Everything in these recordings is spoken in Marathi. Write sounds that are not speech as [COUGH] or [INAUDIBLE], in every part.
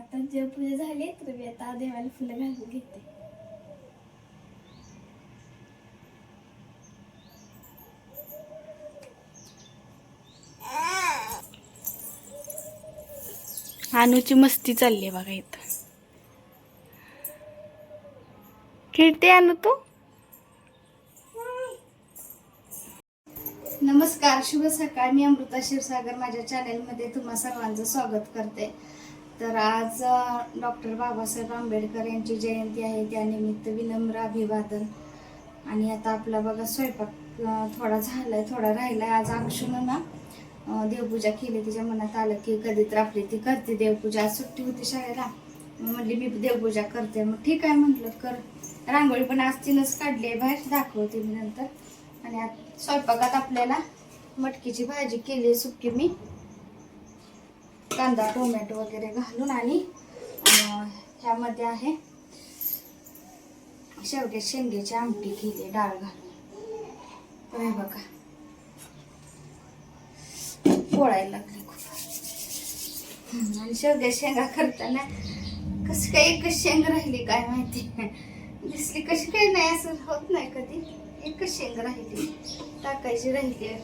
आता देवपूजा झाली तर मी आता देवाला फुलं घालून घेते. अनुची मस्ती चालली आहे बघा इथं. खेळते अनु तू? नमस्कार शुभ सकाळ. मी अमृता क्षीरसागर. माझ्या चॅनेलमध्ये तुम्हा सर्वांचं स्वागत करते. तर आज डॉक्टर बाबासाहेब आंबेडकर यांची जयंती आहे. त्यानिमित्त विनम्र अभिवादन. आणि आता आपला बघा स्वयंपाक थोडा थोडा झालाय थोडा राहिलाय. आज अक्षुनं ना देवपूजा केली. तिच्या मनात आलं की कधी तर आपली ती करते देवपूजा. आज सुट्टी होती शाळेला. म्हणली मी देवपूजा करते. मग ठीक आहे म्हटलं कर. रांगोळी पण आज तिनंच काढली आहे. बाहेर दाखवते मी नंतर. आणि स्वयंपाकात आपल्याला मटकीची भाजी केली सुकी मी. कांदा टोमॅटो वगैरे घालून आणि ह्यामध्ये आहे शेवटे शेंगेची आमटी केली डाळ घालून. हे बघा. पोळायला लागली खूप. आणि शेवग्या शेंगा करताना कसं काय एकच शेंग राहिली काय माहिती? दिसली कशी काही नाही असं होत नाही कधी. एकच शेंग राहिली. टाकायची राहिली. आहे.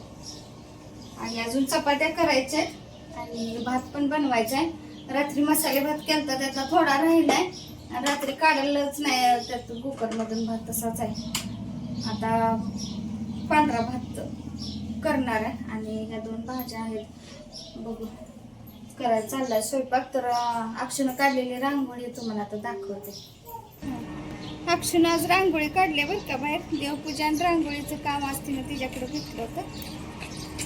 आणि अजून चपात्या करायच्या आहेत. आणि भात पण बनवायचा आहे रात्री मसाले भात केलता त्यातला थोडा राहिलाय. रात्री काढलंच नाही त्यात कुकरमधून भात तसाच आहे. आता पांढरा भात करणार आहे आणि ह्या दोन भाज्या आहेत. बघू करायला चाललाय स्वयंपाक तर अं, अक्षुनं काढलेली रांगोळी तुम्हाला आता दाखवते. अक्षुनं आज रांगोळी काढली बरं का बाहेर. देवपूजा आणि रांगोळीचं काम असते ना तिच्याकडे घेतलं होतं.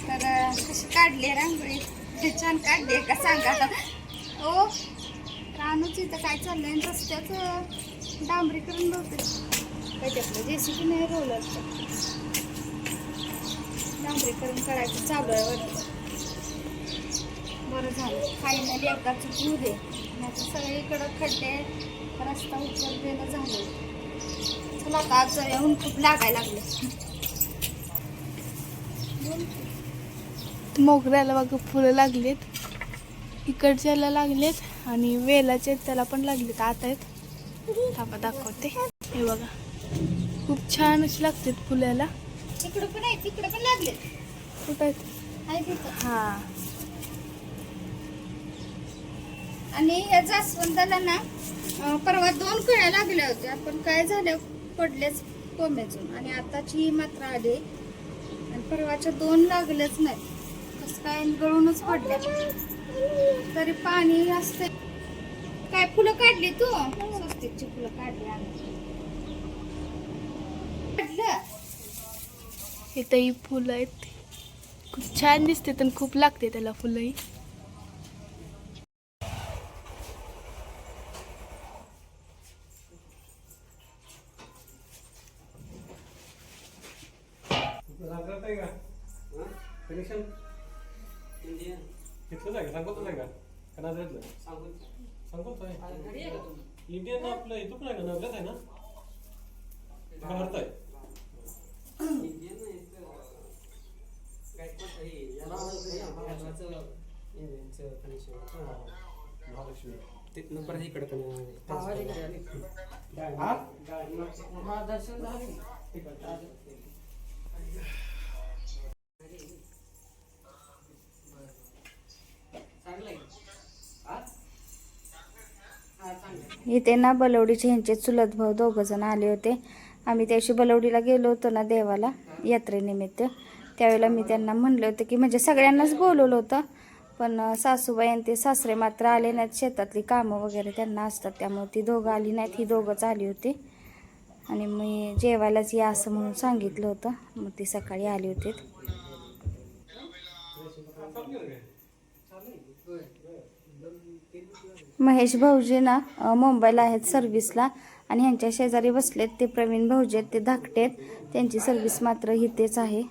तर कशी काढली रांगोळी. ते छान काढली का सांगा हो रानूच इथं काय चाललंय? आणि रस्त्याचं डांबरीकरण बहुतेक काय त्यातलं जेसीबी नाही रोलर डांबरीकरण करायचं चालू आहे वाटतं. बरं झालं. फायनली एकदा चुकू दे. नाही तर सगळीकडं खड्डे रस्ता उचललेला झालं चला आता आज येऊन खूप लागायला लागले. मोगऱ्याला बघा फुलं लागलेत. इकडच्याला लागलेत आणि वेलाचे त्याला पण लागलेत आता आहेत. थांबा दाखवते. हे बघा खूप छान अशी लागतात फुलाला. पण आहेत इकडं पण लागलेत. कुठं आहेत? हा. आणि या जास्वंदाला ना परवा दोन कळ्या लागल्या होत्या. पण काय झाल्या पडल्याच कोंब्यातून. आणि आताची ही मात्र आली. आणि परवाच्या दोन लागल्याच नाही. कसं काय गळूनच पडले तरी पाणी असते काय फुलं काढली तू? स्वस्तिकची फुलं काढली आम्ही. काढलं. इथंही फुलं आहेत. खूप छान दिसते आणि खूप लागते त्याला फुलंही. इथं पण आहे ना? भारत आहे महालक्ष्मी. तिथनं परत इकडे पण इथे ना बलवडीचे ह्यांचे चुलत भाऊ दोघं जण आले होते. आम्ही त्याशी बलवडीला गेलो होतो ना देवाला यात्रेनिमित्त. त्यावेळेला मी त्यांना म्हणलं होतं की म्हणजे सगळ्यांनाच बोलवलं होतं पण सासूबाई आणि ते सासरे मात्र आले नाहीत. शेतातली कामं वगैरे त्यांना असतात त्यामुळे ती दोघं आली नाहीत. ही दोघंच आली होती. आणि मी जेवायलाच या असं म्हणून सांगितलं होतं. मग ती सकाळी आली होती. महेश भाऊजी ना मुंबईला आहेत सर्व्हिसला आणि ह्यांच्या शेजारी बसलेत ते प्रवीण भाऊजी आहेत ते धाकटे आहेत. त्यांची सर्व्हिस मात्र इथेच आहे.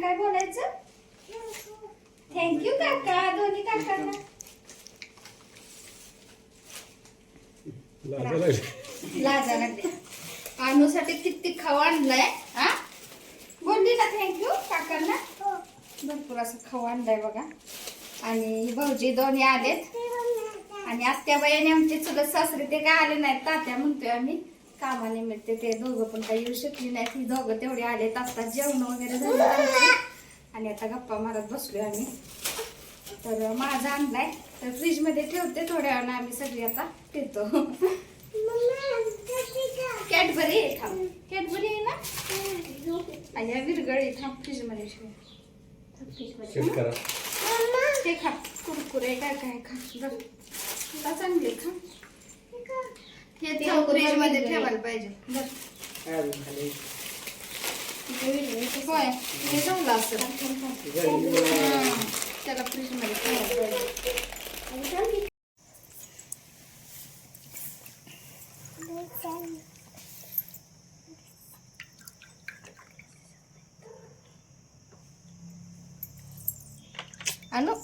काकांना काय बोलायचं? थँक्यू काका. दोन्ही काकांना. लाजा लागली. लाजा लागते अनुसाठी किती खाऊ आणलाय हा? बोलली ना थँक्यू काकांना. भरपूर असं खाऊ आणलाय बघा. आणि भाऊजी दोन्ही आलेत. आणि आत्याबाईने आमचे चुलत सासरे ते काय आले नाहीत तात्या म्हणतोय आम्ही. कामानिमित्त ते दोघं पण काही येऊ शकली नाहीत. ही दोघं तेवढे आले आता जेवण वगैरे झालं. आणि आता गप्पा मारत बसलोय आम्ही. तर माझा आणलाय. तर फ्रीजमध्ये ठेवते थोड्या वेळानं. आम्ही सगळी आता पितो. कॅडबरी आहे थांब कॅडबरी आहे ना? आणि या विरगळी थांब फ्रीजमध्ये ठेव ते खा. कुरकुरे काय काय खा. जर चांगले खा हे फ्रीजमध्ये ठेवायला पाहिजे. जर काय अजून खाली? होय हे चांगलं असतं हां, त्याला फ्रीजमध्ये ठेवायला पाहिजे. अनु?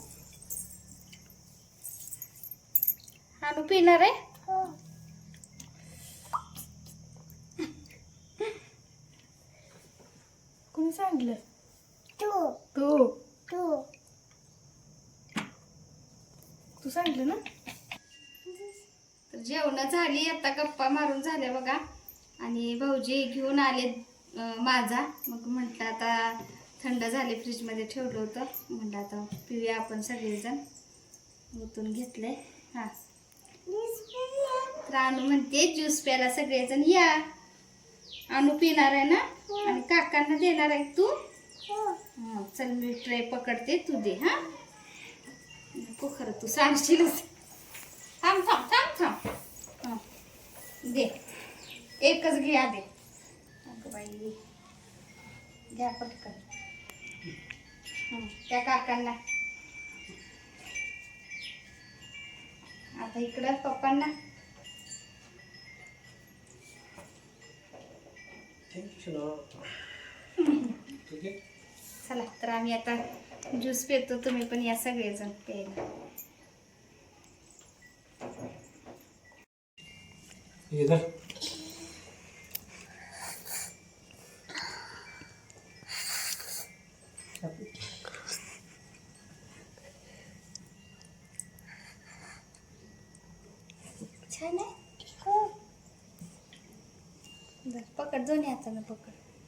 अनु पिणार आहे? कोणी सांगलं तू. तू. तू सांगलं ना? तर जेवण झाली आता गप्पा मारून झाल्या बघा. आणि भाऊजी घेऊन आले माझा. मग म्हटलं आता थंड झाले फ्रीजमध्ये ठेवलं होतं. म्हटलं आता पिऊया आपण सगळेजण. ओतून घेतलंय. हां. तर अनु म्हणते ज्यूस प्यायला सगळेजण या. अनु पिणार आहे ना? आणि काकांना देणार आहे तू? हं, चल मी ट्रे पकडते तू दे हा? नको खरं तू सांगशीलच. थांब थांब थांब थांब. हं, दे. एकच घे आधी अगं बाई घ्या पटकन. हं, त्या काकांना. आता इकडं पप्पांना. चला तर आम्ही आता ज्यूस पितो तुम्ही पण या सगळेजण प्यायला. हे धर. छान आहे बरं, पकड दोन्ही हातानं पकड पडल नाही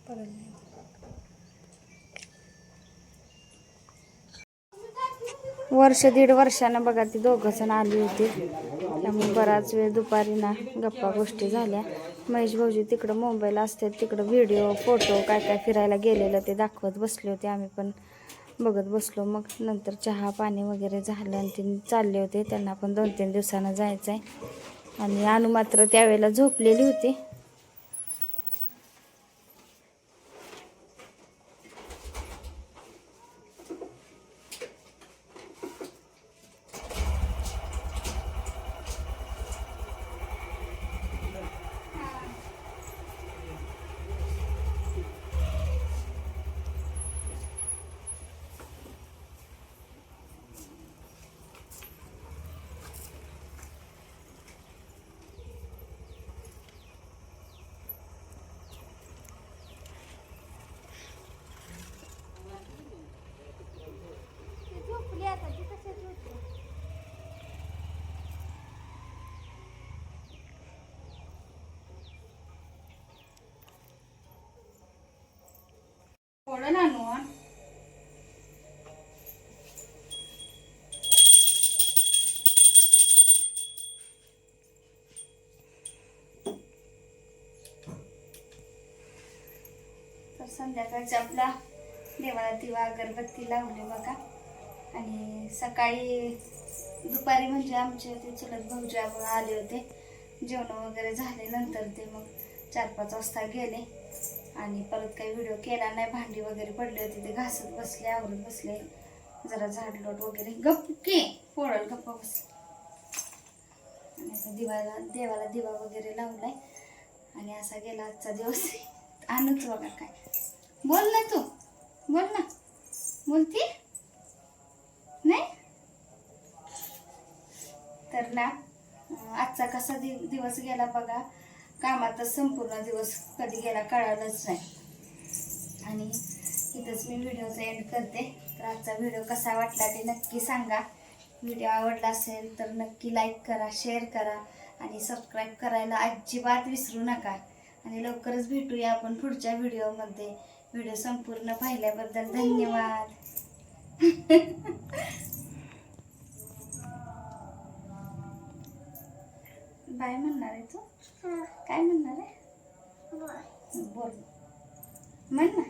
वर्ष दीड वर्षानं बघा ती दोघं जण आली होती. त्यामुळे बराच वेळ दुपारी ना गप्पा गोष्टी झाल्या. महेश भाऊजी तिकडं मुंबईला असते तिकडं व्हिडिओ फोटो काय काय फिरायला गेलेलं ते दाखवत बसले होते. आम्ही पण बघत बसलो. मग नंतर चहा पाणी वगैरे झालं आणि ते चालले होते. त्यांना पण दोन तीन दिवसानं जायचं आहे आणि अनु मात्र त्यावेळेला झोपलेली होती. थोडं ना तर संध्याकाळच्या आपला देवाला दिवा अगरबत्ती लावली बघा. आणि सकाळी दुपारी म्हणजे आमचे ते चुलत भाऊजी आपण आले होते. जेवण वगैरे झाले नंतर ते मग चार पाच वाजता गेले. आणि परत काही व्हिडिओ केला नाही भांडी वगैरे पडली होती ते घासत बसले आवरत बसले. जरा झाड लोट वगैरे. गप्प के पोळल गप्प बस. आणि आता दिवाला देवाला दिवा वगैरे लावलाय. आणि असा गेला आजचा दिवस. [LAUGHS] आणूच बघा काय. बोल ना तू. बोल ना. बोलती? नाही? तर ना आजचा कसा दि दिवस गेला बघा. कामातच संपूर्ण दिवस कधी गेला कळालंच नाही. आणि इथंच मी व्हिडिओचा एंड करते. तर आजचा व्हिडिओ कसा वाटला ते नक्की सांगा. व्हिडिओ आवडला असेल तर नक्की लाईक करा शेअर करा आणि सबस्क्राईब करायला अजिबात विसरू नका. आणि लवकरच भेटूया आपण पुढच्या व्हिडिओमध्ये. व्हिडिओ संपूर्ण पाहिल्याबद्दल धन्यवाद. [LAUGHS] बाय म्हणणार आहे तू? काय म्हणणार आहे? बोल. म्हण ना.